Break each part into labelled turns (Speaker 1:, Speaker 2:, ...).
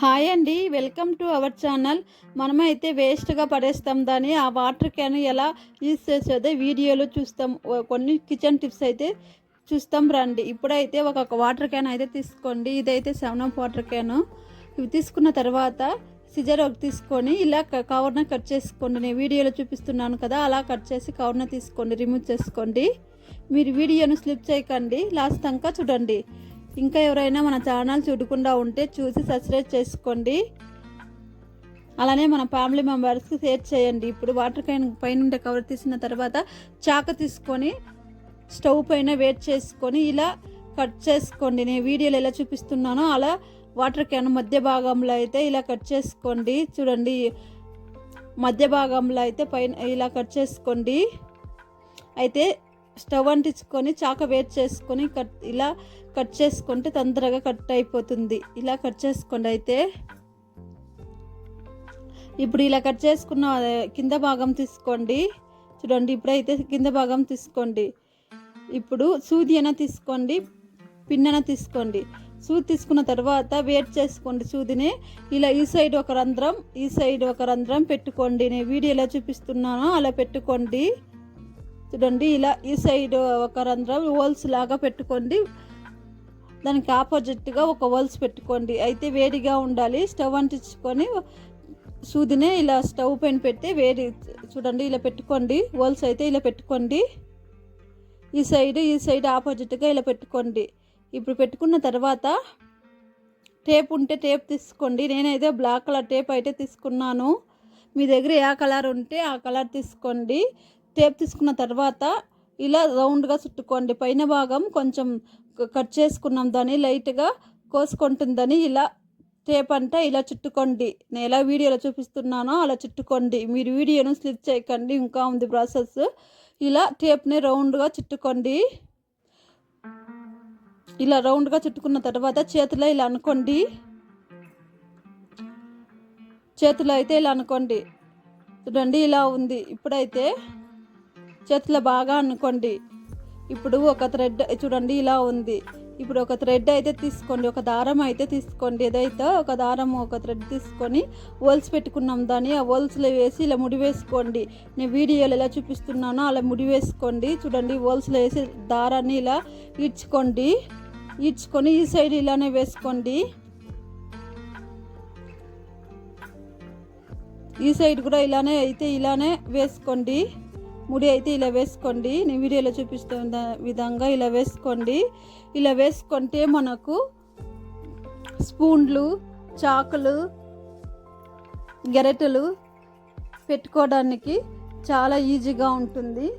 Speaker 1: Hi అండి welcome to our channel. మనమైతే వేస్ట్గా పడేస్తాం దాన్ని. ఆ వాటర్ క్యాన్ ఎలా యూజ్ చేసేదో వీడియోలో చూస్తాం. కొన్ని కిచెన్ టిప్స్ అయితే చూస్తాం రండి. ఇప్పుడైతే ఒక వాటర్ క్యాన్ అయితే తీసుకోండి. ఇదైతే సెవెన్ అప్ వాటర్ క్యాన్. ఇవి తీసుకున్న తర్వాత సిజర్ ఒకటి తీసుకొని ఇలా కవర్న కట్ చేసుకోండి. నేను వీడియోలో చూపిస్తున్నాను కదా అలా కట్ చేసి కవర్న తీసుకోండి. రిమూవ్ చేసుకోండి. మీరు వీడియోను స్లిప్ చేయకండి. లాస్ట్ దాకా చూడండి. ఇంకా ఎవరైనా మన ఛానల్ చూడకుండా ఉంటే చూసి సబ్స్క్రైబ్ చేసుకోండి. అలానే మన ఫ్యామిలీ మెంబర్స్కి షేర్ చేయండి. ఇప్పుడు వాటర్ క్యాన్ పైన కవర్ తీసిన తర్వాత చాక తీసుకొని స్టవ్ పైన వేట్ చేసుకొని ఇలా కట్ చేసుకోండి. నేను వీడియోలో ఎలా చూపిస్తున్నానో అలా వాటర్ క్యాన్ మధ్య భాగంలో అయితే ఇలా కట్ చేసుకోండి. చూడండి. మధ్య భాగంలో అయితే పైన ఇలా కట్ చేసుకోండి. అయితే స్టవ్ అంటించుకొని చాక వేట్ చేసుకొని కట్ ఇలా కట్ చేసుకుంటే తొందరగా కట్ అయిపోతుంది. ఇలా కట్ చేసుకోండి అయితే. ఇప్పుడు ఇలా కట్ చేసుకున్న కింద భాగం తీసుకోండి. చూడండి ఇప్పుడైతే కింద భాగం తీసుకోండి. ఇప్పుడు సూది అయినా తీసుకోండి పిన్నన తీసుకోండి. సూది తీసుకున్న తర్వాత వేట్ చేసుకోండి సూదిని. ఇలా ఈ సైడ్ ఒక రంధ్రం ఈ సైడ్ ఒక రంధ్రం పెట్టుకోండి. నేను వీడియో ఎలా చూపిస్తున్నానో అలా పెట్టుకోండి. చూడండి ఇలా ఈ సైడ్ ఒక రంధ్రం హోల్స్ లాగా పెట్టుకోండి. దానికి ఆపోజిట్గా ఒక హోల్స్ పెట్టుకోండి. అయితే వేడిగా ఉండాలి. స్టవ్ అంటించుకొని సూదినే ఇలా స్టవ్ పైన పెట్టి వేడి చూడండి ఇలా పెట్టుకోండి. హోల్స్ అయితే ఇలా పెట్టుకోండి. ఈ సైడ్ ఈ సైడ్ ఆపోజిట్గా ఇలా పెట్టుకోండి. ఇప్పుడు పెట్టుకున్న తర్వాత టేప్ ఉంటే టేప్ తీసుకోండి. నేనైతే బ్లాక్ కలర్ టేప్ అయితే తీసుకున్నాను. మీ దగ్గర ఏ కలర్ ఉంటే ఆ కలర్ తీసుకోండి. టేప్ తీసుకున్న తర్వాత ఇలా రౌండ్గా చుట్టుకోండి. పైన భాగం కొంచెం కట్ చేసుకున్నాం. దాన్ని లైట్గా కోసుకుంటుందని ఇలా టేప్ అంటే ఇలా చుట్టుకోండి. నేను ఎలా వీడియోలో చూపిస్తున్నానో అలా చుట్టుకోండి. మీరు వీడియోను స్లిప్ చేయకండి. ఇంకా ఉంది ప్రాసెస్. ఇలా టేప్ని రౌండ్గా చుట్టుకోండి. ఇలా రౌండ్గా చుట్టుకున్న తర్వాత చేతిలో ఇలా అనుకోండి. చేతిలో అయితే ఇలా అనుకోండి. చూడండి ఇలా ఉంది. ఇప్పుడైతే చేతిలో బాగా అనుకోండి. ఇప్పుడు ఒక థ్రెడ్ చూడండి ఇలా ఉంది. ఇప్పుడు ఒక థ్రెడ్ అయితే తీసుకోండి ఒక దారం అయితే తీసుకోండి. ఏదైతే ఒక దారం ఒక థ్రెడ్ తీసుకొని హోల్స్ పెట్టుకున్నాం దాన్ని ఆ హోల్స్లో వేసి ఇలా ముడి వేసుకోండి. నేను వీడియోలు ఎలా చూపిస్తున్నానో అలా ముడి వేసుకోండి. చూడండి హోల్స్లో వేసి దారాన్ని ఇలా ఈడ్చుకోండి. ఈడ్చుకొని ఈ సైడ్ ఇలానే వేసుకోండి. ఈ సైడ్ కూడా ఇలానే అయితే ఇలానే వేసుకోండి. ముడి అయితే ఇలా వేసుకోండి. నేను వీడియోలో చూపిస్తున్న విధంగా ఇలా వేసుకోండి. ఇలా వేసుకుంటే మనకు స్పూన్లు చాకులు గెరెటలు పెట్టుకోవడానికి చాలా ఈజీగా ఉంటుంది.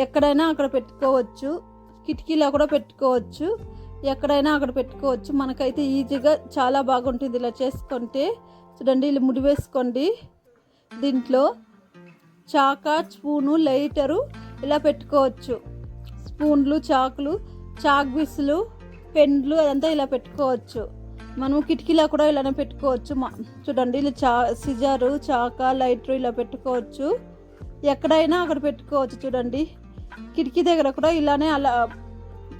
Speaker 1: ఎక్కడైనా అక్కడ పెట్టుకోవచ్చు. కిటికీలో కూడా పెట్టుకోవచ్చు. ఎక్కడైనా అక్కడ పెట్టుకోవచ్చు. మనకైతే ఈజీగా చాలా బాగుంటుంది ఇలా చేసుకుంటే. చూడండి ఇలా ముడి వేసుకోండి. దీంట్లో చాక స్పూను లైటరు ఇలా పెట్టుకోవచ్చు. స్పూన్లు చాకులు చాక్ బిస్లు పెన్లు అదంతా ఇలా పెట్టుకోవచ్చు. మనం కిటికీలో కూడా ఇలానే పెట్టుకోవచ్చు. మా చూడండి ఇలా చా సిజరు చాక లైటరు ఇలా పెట్టుకోవచ్చు. ఎక్కడైనా అక్కడ పెట్టుకోవచ్చు చూడండి. కిటికీ దగ్గర కూడా ఇలానే అలా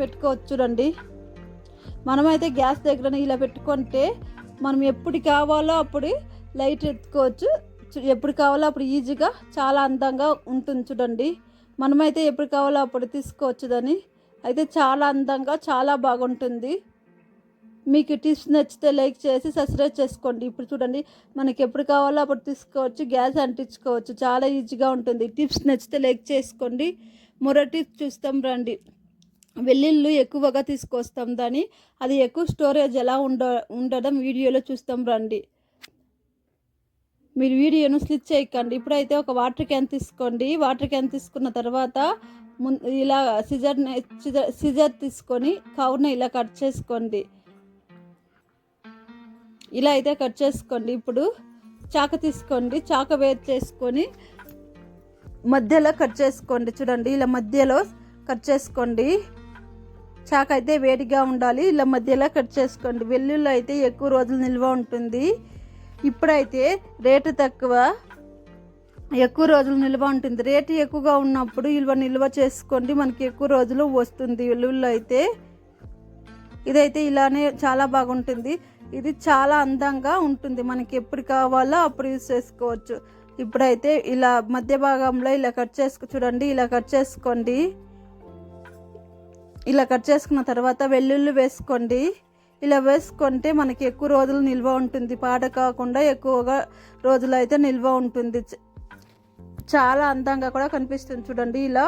Speaker 1: పెట్టుకోవచ్చు చూడండి. మనమైతే గ్యాస్ దగ్గర ఇలా పెట్టుకుంటే మనం ఎప్పుడు కావాలో అప్పుడు లైట్ ఎత్తుకోవచ్చు. ఎప్పుడు కావాలో అప్పుడు ఈజీగా చాలా అందంగా ఉంటుంది చూడండి. మనమైతే ఎప్పుడు కావాలో అప్పుడు తీసుకోవచ్చు అయితే చాలా అందంగా చాలా బాగుంటుంది. మీకు టిప్స్ నచ్చితే లైక్ చేసి సబ్స్క్రైబ్ చేసుకోండి. ఇప్పుడు చూడండి మనకి ఎప్పుడు కావాలో అప్పుడు తీసుకోవచ్చు గ్యాస్ అంటించుకోవచ్చు. చాలా ఈజీగా ఉంటుంది. టిప్స్ నచ్చితే లైక్ చేసుకోండి. మరో టిప్స్ చూస్తాం రండి. వెల్లుల్లి ఎక్కువగా తీసుకొస్తాం దాన్ని. అది ఎక్కువ స్టోరేజ్ ఎలా ఉండ ఉండడం వీడియోలో చూస్తాం రండి. మీరు వీడియోను స్లిచ్ చేయకండి. ఇప్పుడైతే ఒక వాటర్ క్యాన్ తీసుకోండి. వాటర్ క్యాన్ తీసుకున్న తర్వాత ముం- ఇలా సిజర్ సిజర్ సిజర్ తీసుకొని కవర్ని ఇలా కట్ చేసుకోండి. ఇలా అయితే కట్ చేసుకోండి. ఇప్పుడు చాక తీసుకోండి. చాక వేరు చేసుకొని మధ్యలో కట్ చేసుకోండి. చూడండి ఇలా మధ్యలో కట్ చేసుకోండి. చాక అయితే వేడిగా ఉండాలి. ఇలా మధ్యలో కట్ చేసుకోండి. వెల్లుల్లి అయితే ఎక్కువ రోజులు నిల్వ ఉంటుంది. ఇప్పుడైతే రేటు తక్కువ ఎక్కువ రోజులు నిల్వ ఉంటుంది. రేటు ఎక్కువగా ఉన్నప్పుడు ఇల్వ నిల్వ చేసుకోండి. మనకి ఎక్కువ రోజులు వస్తుంది వెల్లుల్లి అయితే. ఇదైతే ఇలానే చాలా బాగుంటుంది. ఇది చాలా అందంగా ఉంటుంది. మనకి ఎప్పుడు కావాలో అప్పుడు యూస్ చేసుకోవచ్చు. ఇప్పుడైతే ఇలా మధ్య భాగంలో ఇలా కట్ చేసుకు చూడండి ఇలా కట్ చేసుకోండి. ఇలా కట్ చేసుకున్న తర్వాత వెల్లుల్లి వేసుకోండి. ఇలా వేసుకుంటే మనకి ఎక్కువ రోజులు నిల్వ ఉంటుంది. పాట కాకుండా ఎక్కువగా రోజులు అయితే నిల్వ ఉంటుంది. చాలా అందంగా కూడా కనిపిస్తుంది చూడండి. ఇలా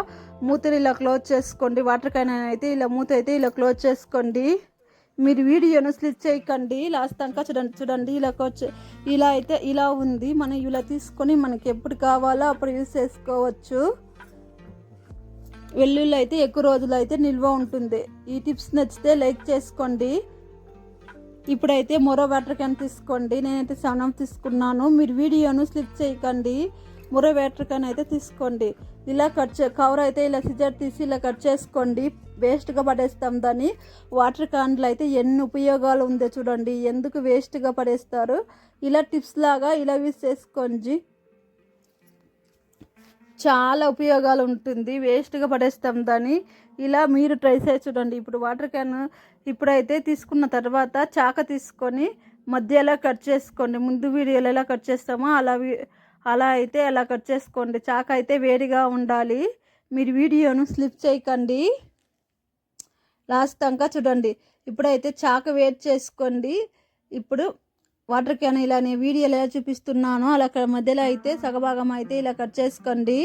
Speaker 1: మూతని ఇలా క్లోజ్ చేసుకోండి. వాటర్ క్యాన్ అయితే ఇలా మూత అయితే ఇలా క్లోజ్ చేసుకోండి. మీరు వీడియోను స్లిప్ చేయకండి. లాస్ట్ దాకా చూడండి చూడండి. ఇలా కోచ్ ఇలా అయితే ఇలా ఉంది. మనం ఇలా తీసుకొని మనకి ఎప్పుడు కావాలో అప్పుడు యూస్ చేసుకోవచ్చు. వెల్లుల్లి అయితే ఎక్కువ రోజులు అయితే నిల్వ ఉంటుంది. ఈ టిప్స్ నచ్చితే లైక్ చేసుకోండి. ఇప్పుడైతే మరో వాటర్ క్యాన్ తీసుకోండి. నేనైతే సనం తీసుకున్నాను. మీరు వీడియోను స్లిప్ చేయకండి. మరో వాటర్ క్యాన్ అయితే తీసుకోండి. ఇలా కట్ చే కవర్ అయితే ఇలా సిజర్ తీసి ఇలా కట్ చేసుకోండి. వేస్ట్గా పడేస్తాం దాన్ని. వాటర్ క్యాన్లు అయితే ఎన్ని ఉపయోగాలు ఉందో చూడండి. ఎందుకు వేస్ట్గా పడేస్తారు? ఇలా టిప్స్ లాగా ఇలా యూస్ చేసుకోండి. చాలా ఉపయోగాలు ఉంటుంది. వేస్ట్గా పడేస్తాం దాన్ని. ఇలా మీరు ట్రై చేసి చూడండి. ఇప్పుడు వాటర్ క్యాన్ ఇప్పుడైతే తీసుకున్న తర్వాత చాక తీసుకొని మధ్యలో కట్ చేసుకోండి. ముందు వీడియోలో ఎలా కట్ చేస్తామో అలా అలా అయితే అలా కట్ చేసుకోండి. చాక అయితే వేడిగా ఉండాలి. మీరు వీడియోను స్లిప్ చేయకండి. లాస్ట్ దాకా చూడండి. ఇప్పుడైతే చాక వేడి చేసుకోండి. ఇప్పుడు వాటర్ క్యాన్ ఇలా నేను వీడియోలో ఎలా చూపిస్తున్నానో అలా మధ్యలో అయితే సగభాగం అయితే ఇలా కట్ చేసుకోండి.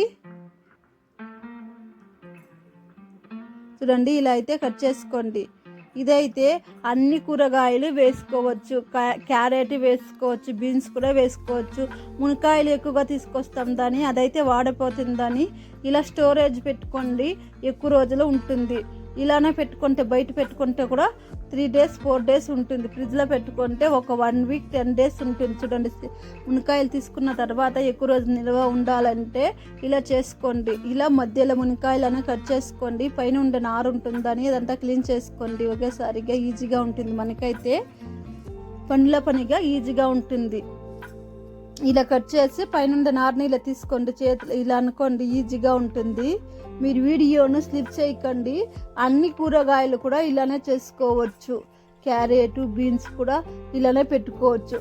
Speaker 1: చూడండి ఇలా అయితే కట్ చేసుకోండి. ఇదైతే అన్ని కూరగాయలు వేసుకోవచ్చు. క్యారెట్ వేసుకోవచ్చు బీన్స్ కూడా వేసుకోవచ్చు. మునకాయలు ఎక్కువగా తీసుకొస్తాం దాని అదైతే వాడిపోతుందని ఇలా స్టోరేజ్ పెట్టుకోండి. ఎక్కువ రోజులు ఉంటుంది. ఇలానే పెట్టుకుంటే బయట పెట్టుకుంటే కూడా త్రీ డేస్ ఫోర్ డేస్ ఉంటుంది. ఫ్రిడ్జ్లో పెట్టుకుంటే ఒక వన్ వీక్ టెన్ డేస్ ఉంటుంది. చూడండి మునకాయలు తీసుకున్న తర్వాత ఎక్కువ రోజు నిల్వ ఉండాలంటే ఇలా చేసుకోండి. ఇలా మధ్యలో మునక్కాయలను కట్ చేసుకోండి. పైన ఉండే నారు ఉంటుందని అదంతా క్లీన్ చేసుకోండి. ఒకేసారిగా ఈజీగా ఉంటుంది. మనకైతే పనుల పనిగా ఈజీగా ఉంటుంది. ఇలా కట్ చేసి పైన నారని ఇలా తీసుకోండి చేతులు ఇలా అనుకోండి ఈజీగా ఉంటుంది. మీరు వీడియోను స్లిప్ చేయకండి. అన్ని కూరగాయలు కూడా ఇలానే చేసుకోవచ్చు. క్యారెట్ బీన్స్ కూడా ఇలానే పెట్టుకోవచ్చు.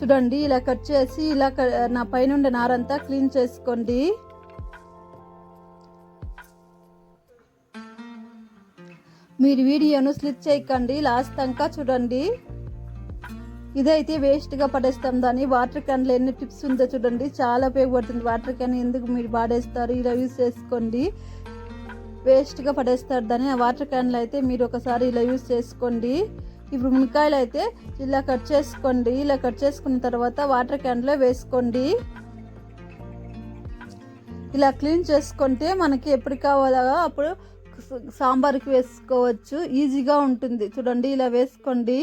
Speaker 1: చూడండి ఇలా కట్ చేసి ఇలా నా పైన నారంతా క్లీన్ చేసుకోండి. మీరు వీడియోను స్లిప్ చేయకండి. లాస్ట్ దాకా చూడండి. ఇదైతే వేస్ట్గా పడేస్తాం దాన్ని. వాటర్ క్యాన్లో ఎన్ని టిప్స్ ఉందో చూడండి. చాలా ఉపయోగపడుతుంది వాటర్ క్యాన్ ఎందుకు మీరు వాడేస్తారు? ఇలా యూస్ చేసుకోండి. వేస్ట్గా పడేస్తారు దాన్ని. ఆ వాటర్ క్యాన్లో అయితే మీరు ఒకసారి ఇలా యూస్ చేసుకోండి. ఇప్పుడు మునక్కాయలు అయితే ఇలా కట్ చేసుకోండి. ఇలా కట్ చేసుకున్న తర్వాత వాటర్ క్యాన్లో వేసుకోండి. ఇలా క్లీన్ చేసుకుంటే మనకి ఎప్పుడు కావాలో అప్పుడు సాంబార్కి వేసుకోవచ్చు. ఈజీగా ఉంటుంది. చూడండి ఇలా వేసుకోండి.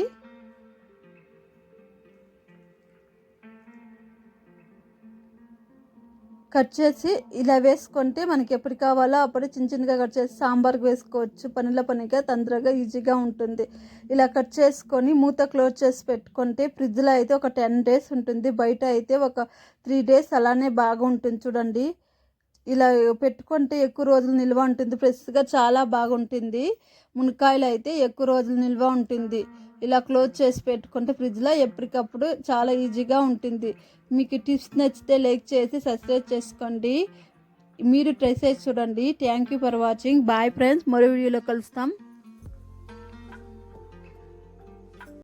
Speaker 1: కట్ చేసి ఇలా వేసుకుంటే మనకి ఎప్పుడు కావాలో అప్పుడు చిన్న చిన్నగా కట్ చేసి సాంబార్కి వేసుకోవచ్చు పనుల పనిగా తొందరగా ఈజీగా ఉంటుంది. ఇలా కట్ చేసుకొని మూత క్లోజ్ చేసి పెట్టుకుంటే ఫ్రిడ్జ్లో అయితే ఒక టెన్ డేస్ ఉంటుంది. బయట అయితే ఒక త్రీ డేస్ అలానే బాగా ఉంటుంది చూడండి. ఇలా పెట్టుకుంటే ఎక్కువ రోజులు నిల్వ ఉంటుంది. ఫ్రెష్గా చాలా బాగుంటుంది. మునక్కాయలు అయితే ఎక్కువ రోజులు నిల్వ ఉంటుంది. ఇలా క్లోజ్ చేసి పెట్టుకుంటే ఫ్రిడ్జ్లో ఎప్పటికప్పుడు చాలా ఈజీగా ఉంటుంది. మీకు టిప్స్ నచ్చితే లైక్ చేసి సబ్స్క్రైబ్ చేసుకోండి. మీరు ట్రై చేసి చూడండి. Thank you for watching. Bye friends. మరో వీడియోలో కలుస్తాం.